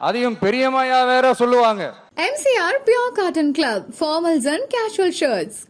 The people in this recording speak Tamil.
அதையும் பெரியமாயா வேற சொல்லுவாங்க MCR pure cotton club formals and casual shirts